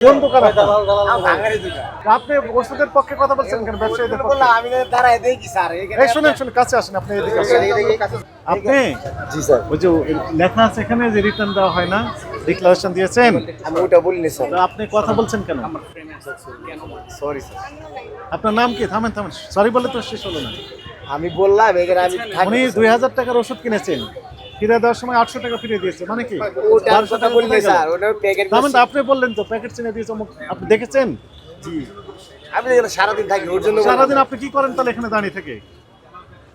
কোন দোকান আপনি ওষুধের পক্ষে কথা বলছেন কেন? ব্যবসায়ীদের পক্ষে? আমি দাঁড়ায় দেখি স্যার। এই শুনেন শুনেন কাছে আসেন আপনি এদিকে আসেন। আপনি জি স্যার। ওই যে লেখা আছে এখানে যে রিটার্ন দেওয়া হয় না ডিক্লারেশন দিয়েছেন। আমি ওটা বলিনি স্যার। আপনি কথা বলছেন কেন? Sorry sir. আপনার নাম কি? থামেন থামেন। সরি বলে তো শেষ হলো না। আমি বললাম এখানে আমি উনি দুই হাজার টাকার ওষুধ কিনেছেন। ফিরে দেওয়ার সময় আটশো টাকা ফিরে দিয়েছে মানে কি? বারোশো টাকা স্যার প্যাকেট আপনি বললেন তো প্যাকেট চিনে দিয়েছে আপনি দেখেছেন? জি। আমি এখানে সারাদিন থাকি ওর জন্য সারাদিন আপনি কি করেন তাহলে এখানে দাঁড়িয়ে থেকে?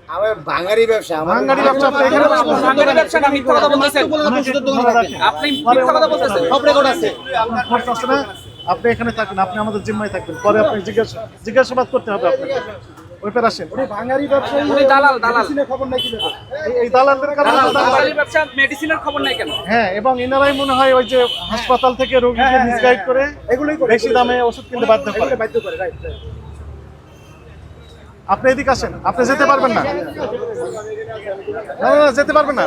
আমার ভাঙারি ব্যবসা আমার ব্যবসা আপনি এখানে বসে ব্যবসা না মিথ্যা কথা বলতেছেন। ওনাকে একটু ধরে রাখেন। আপনি মিথ্যা কথা বলতেছেন। সব রেকর্ড আছে। আপনার খরচ আছে না আপনি এখানে থাকেন আপনি আমাদের জিম্মায় থাকবেন। পরে আপনি জিজ্ঞাসা জিজ্ঞাসাবাদ করতে হবে আপনাকে। ওই পারে আসেন। ভাঙারি ব্যবসায়ী উনি দালাল দালাল। খবর নাই কি এই দালালদের কারণে দালাল ব্যবসা মেডিসিনের খবর নাই কেন? হ্যাঁ এবং এনারাই মনে হয় ওই যে হাসপাতাল থেকে রোগীকে মিসগাইড করে এগুলোই বেশি দামে ওষুধ কিনতে বাধ্য করে। বাধ্য করে রাইট আপনি এদিকে আসেন আপনি যেতে পারবেন না। না না, যেতে পারবেন না।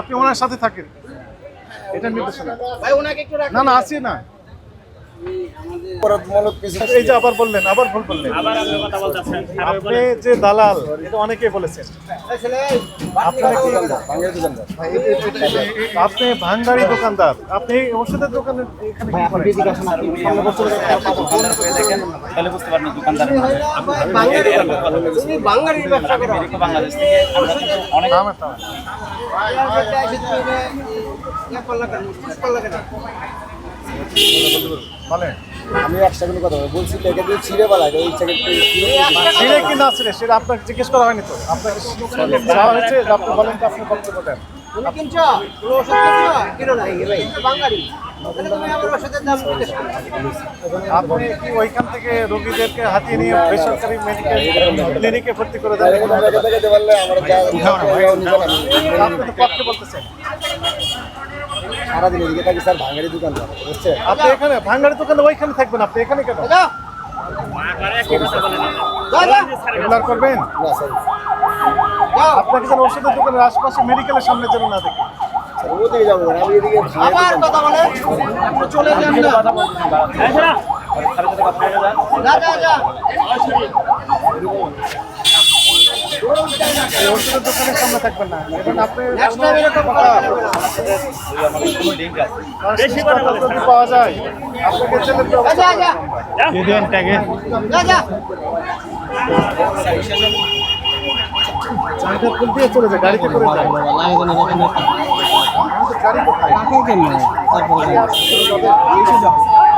আপনি ওনার সাথে থাকেন। এটা নির্দেশনা। ভাই ওনাকে একটু না না আসি না। এই যে আবার বললেন আবার ভুল বললেন। আপনি যে দালাল এটা অনেকেই বলেছেন। আপনি ভাঙ্গারি দোকানদার। আপনি ওষুধের দোকানে এখানে অনেক আমি একশো কোনো কথা বলব। বলছি প্যাকেট দিয়ে ছিঁড়ে পালাই ওই প্যাকেট ছিঁড়ে কি না ছিঁড়ে সেটা আপনাকে জিজ্ঞেস করা হয়নি তো। আপনাকে হয়েছে আপনি বলেন তো আপনি বক্তব্য দেন। আপনি কি ওইখান থেকে রোগীদেরকে হাতিয়ে নিয়ে বেসরকারি মেডিকেল ক্লিনিকে ভর্তি করে দেন? আপনি তো পক্ষে বলতেছেন। সারাদিন এদিকে থাকি স্যার ভাঙারি দোকানদার বুঝছে আপনি এখানে ভাঙ্গারি দোকানে ওইখানে থাকবেন আপনি এখানে কেন? রেগুলার করবেন? না স্যার। আপনাকে যেন ওষুধের দোকানের আশপাশে মেডিকেলের সামনে যেন না দেখি। ওদিকে যাব আমি এদিকে আবার কথা বলে? চলে যান না। এই ওষুধের দোকানের সামনে থাকবেন না এবং আপনি পাওয়া যায় আপনাকে ফুল দিয়ে চলে যায় গাড়িতে করে যায়